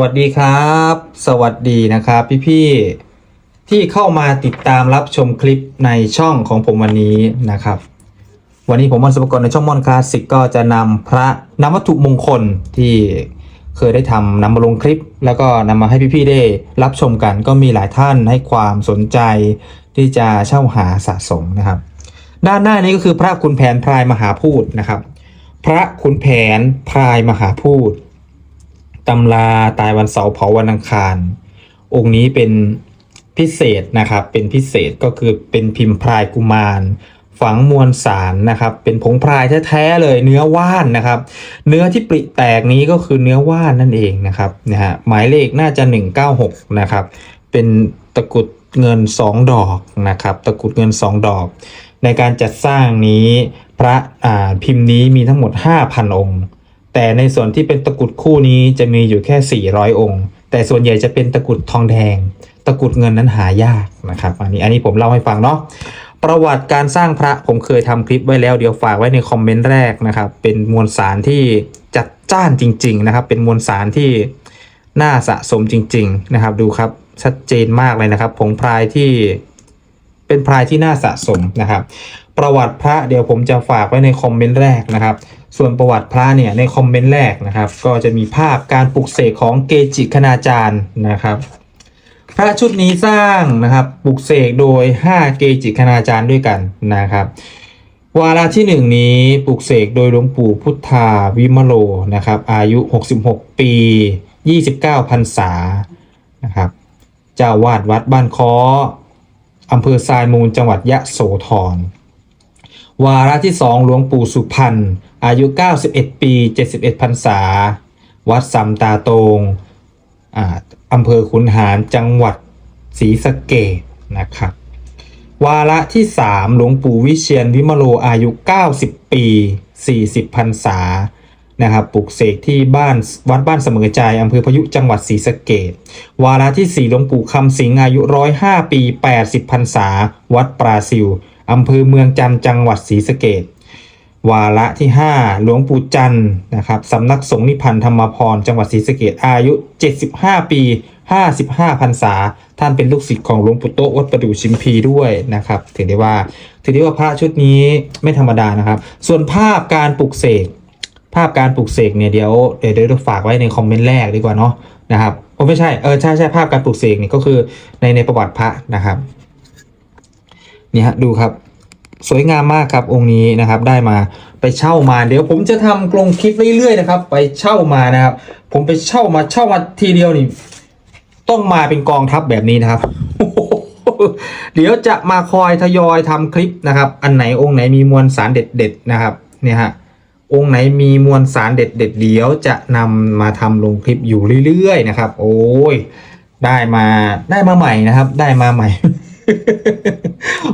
วัสดีครับ สวัสดีนะครับพี่ๆที่เข้ามาติดตามรับชมคลิปในช่องของผมวันนี้นะครับ วันนี้ผมมอนสุปกรณ์ในช่องมอนคลาสสิกก็จะนำพระนำวัตถุมงคลที่เคยได้ทำนำมาลงคลิป แล้วก็นำมาให้พี่ๆได้รับชมกันก็มีหลายท่านให้ความสนใจที่จะเช่าหาสะสมนะครับ ด้านหน้านี้ก็คือพระขุนแผนพรายมหาพูดนะครับ พระขุนแผนพรายมหาพูด ตำราตายวันเสาร์เผาวันอังคาร องค์นี้เป็นพิเศษนะครับ เป็นพิเศษก็คือเป็นพิมพ์พรายกุมาร ฝังมวลสารนะครับ เป็นผงพรายแท้ๆเลยเนื้อว่านนะครับ เนื้อที่ปริแตกนี้ก็คือเนื้อว่านนั่นเองนะครับนะฮะหมายเลขน่าจะ 196 นะครับ เป็นตะกุดเงิน 2 ดอกนะครับ ตะกุดเงิน 2 ดอก ในการจัดสร้างนี้พระอ่าพิมพ์นี้มีทั้งหมด 5,000 องค์ แต่ในส่วนที่เป็นตะกุดคู่นี้จะมีอยู่แค่ 400 องค์ แต่ส่วนใหญ่จะเป็นตะกุดทองแดง ตะกุดเงินนั้นหายากนะครับ อันนี้อันนี้ผมเล่าให้ฟังเนาะประวัติการสร้างพระผมเคยทำคลิปไว้แล้วเดี๋ยวฝากไว้ในคอมเมนต์แรกนะครับ เป็นมวลสารที่จัดจ้านจริง ๆ นะครับ เป็นมวลสารที่น่าสะสมจริง ๆ นะครับ ดูครับชัดเจนมากเลยนะครับผงพรายที่เป็นพรายที่น่าสะสมนะครับ ประวัติพระเดี๋ยวผมจะฝากไว้ในคอมเมนต์แรกนะครับ ส่วนประวัติพระเนี่ยในคอมเมนต์แรกนะครับ ก็จะมีภาพการปลุกเสกของเกจิคณาจารย์นะครับ พระชุดนี้สร้างนะครับปลุกเสกโดย 5 เกจิคณาจารย์ด้วยกันนะครับวาระที่ 1 นี้ปลุกเสกโดยหลวงปู่พุทธาวิมโลนะครับ อายุ 66 ปี 29พรรษานะครับเจ้าวาดวัดบ้านค้ออำเภอทรายมูลจังหวัดยะโสธรวาระที่ 2 หลวงปู่สุพรรณ อายุ 91 ปี 71พรรษา วัดสำตาตงอ่าอำเภอขุนหารจังหวัดศรีสะเกษนะครับ วาระที่ 3 หลวงปู่วิเชียนวิมโลอายุ 90 ปี 40พรรษานะครับปลุกเสกที่บ้านวัดบ้านเสมอใจอำเภอพยุจังหวัดศรีสะเกษวาระที่ 4 หลวงปู่คำสิงอายุ 105 ปี 80พรรษา วัดปราซิวอำเภอเมืองจันจังหวัดศรีสะเกษ วาระที่ 5 หลวงปู่จันทร์นะครับสำนักสงฆ์นิพพันธ์ธรรมพร จังหวัดศรีสะเกษอายุ 75 ปี 55พรรษา ท่านเป็นลูกศิษย์ของหลวงปู่โตวัดประดู่ชิมพีด้วยนะครับ ถือได้ว่า ถือได้ว่าพระชุดนี้ไม่ธรรมดานะครับ ส่วนภาพการปลุกเสก ภาพการปลุกเสกเนี่ยเดี๋ยวเดี๋ยวเดี๋ยวฝากไว้ในคอมเมนต์แรกดีกว่าเนาะนะครับโอ้ไม่ใช่ เออใช่ใช่ภาพการปลุกเสกเนี่ยก็คือในในประวัติพระนะครับนี่ฮะดูครับ สวยงามมากครับองค์นี้นะครับได้มาไปเช่ามาเดี๋ยวผมจะทำกรงคลิปเรื่อยๆนะครับ ไปเช่ามานะครับ ผมไปเช่ามาเช่ามาทีเดียวนี่ต้องมาเป็นกองทัพแบบนี้นะครับ เดี๋ยวจะมาคอยทยอยทำคลิปนะครับ อันไหนองค์ไหนมีมวลสารเด็ดๆนะครับเนี่ยฮะองค์ไหนมีมวลสารเด็ดๆเดี๋ยวจะนำมาทำลงคลิปอยู่เรื่อยๆนะครับ โอ้ยได้มาได้มาใหม่นะครับ ได้มาใหม่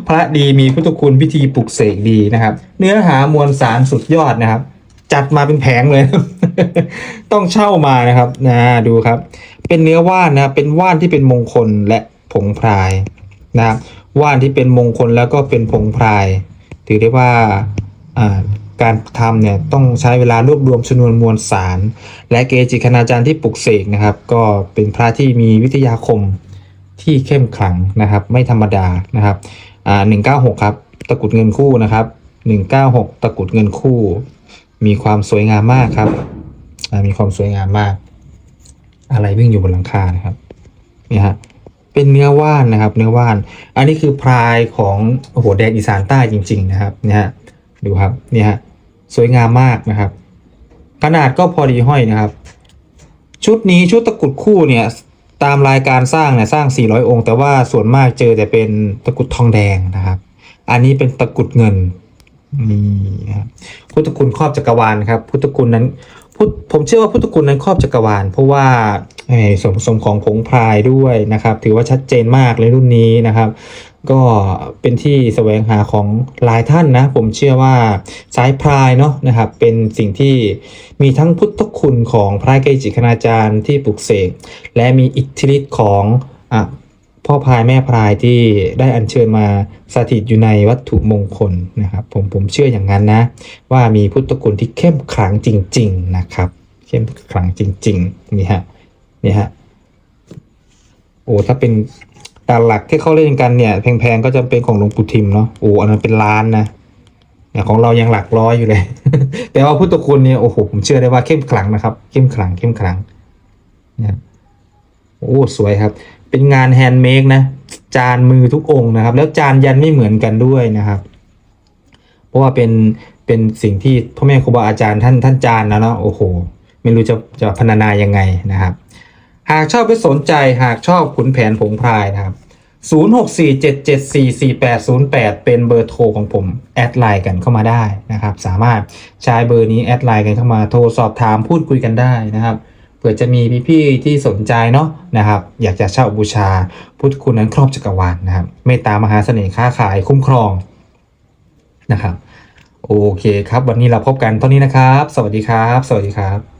พระดีมีพุทธคุณพิธีปลุกเสกดีนะครับ เนื้อหามวลสารสุดยอดนะครับ จัดมาเป็นแผงเลย ต้องเช่ามานะครับนะดูครับ เป็นเนื้อว่านนะเป็นว่านที่เป็นมงคลและผงพรายนะครับว่านที่เป็นมงคลแล้วก็เป็นผงพราย ถือได้ว่าการทำเนี่ยต้องใช้เวลารวบรวมชนวนมวลสาร และเกจิคณาจารย์ที่ปลุกเสกนะครับ ก็เป็นพระที่มีวิทยาคม ที่เข้มขลังนะครับ ไม่ธรรมดานะครับอ่าหนึ่งเก้าหกครับตะกรุดเงินคู่นะครับหนึ่งเก้าหกตะกรุดเงินคู่ มีความสวยงามมากครับอ่ามีความสวยงามมาก อะไรวิ่งอยู่บนหลังคานะครับเนี่ยฮะเป็นเนื้อว่านนะครับ เนื้อว่าน อันนี้คือพรายของโอ้โหแดนอีสานใต้จริง ๆ นะครับเนี่ยฮะดูครับเนี่ยฮะสวยงามมากนะครับ ขนาดก็พอดีห้อยนะครับ ชุดนี้ชุดตะกรุดคู่เนี่ย ตามรายการสร้างเนี่ยสร้าง 400 องค์ แต่ว่าส่วนมากเจอแต่เป็นตะกุดทองแดงนะครับ อันนี้เป็นตะกุดเงินนี่ครับพุทธคุณครอบจักรวาลครับ พุทธคุณนั้นพุทผมเชื่อว่าพุทธคุณนั้นครอบจักรวาล เพราะว่าส่วนผสมของผงพรายด้วยนะครับ ถือว่าชัดเจนมากเลยรุ่นนี้นะครับ ก็เป็นที่แสวงหาของหลายท่านนะ ผมเชื่อว่าสายพรายเนาะนะครับ เป็นสิ่งที่มีทั้งพุทธคุณของพระเกจิคณาจารย์ที่ปลุกเสก และมีอิทธิฤทธิ์ของอพ่อพายแม่พรายที่ได้อัญเชิญมาสถิตอยู่ในวัตถุมงคลนะครับ ผมผมเชื่ออย่างนั้นนะ ว่ามีพุทธคุณที่เข้มขลังจริง ๆนะครับ เข้มขลังจริง ๆ นี่ฮะนี่ฮะโอ้ถ้าเป็น ตาหลักที่เขาเล่นกันเนี่ยแพงๆก็จะเป็นของหลวงปู่ทิมเนาะโอ้อันนั้นเป็นล้านนะเนี่ยของเรายังหลักร้อยอยู่เลย แต่ว่าพุทธคุณเนี่ยโอ้โหผมเชื่อได้ว่าเข้มขลังนะครับ เข้มขลังเข้มขลังเนี่ยโอ้สวยครับ เป็นงานแฮนด์เมดนะ จานมือทุกองค์นะครับ แล้วจานยันไม่เหมือนกันด้วยนะครับ เพราะว่าเป็นเป็นสิ่งที่พ่อแม่ครูบาอาจารย์ท่านท่านจานนะเนาะโอ้โห ไม่รู้จะจะพรรณนายังไงนะครับ หากชอบไปสนใจหากชอบขุนแผนผงพรายนะครับ 0647744808 เป็นเบอร์โทรของผม แอดไลน์กันเข้ามาได้นะครับ สามารถใช้เบอร์นี้แอดไลน์กันเข้ามาโทรสอบถามพูดคุยกันได้นะครับเผื่อจะมีพี่ๆที่สนใจเนาะนะครับ อยากจะเช่าบูชาพุทธคุณนั้นครอบจักรวาลนะครับเมตตามหาเสน่ห์ค้าขายคุ้มครองนะครับ โอเคครับ วันนี้เราพบกันเท่านี้นะครับ สวัสดีครับ สวัสดีครับ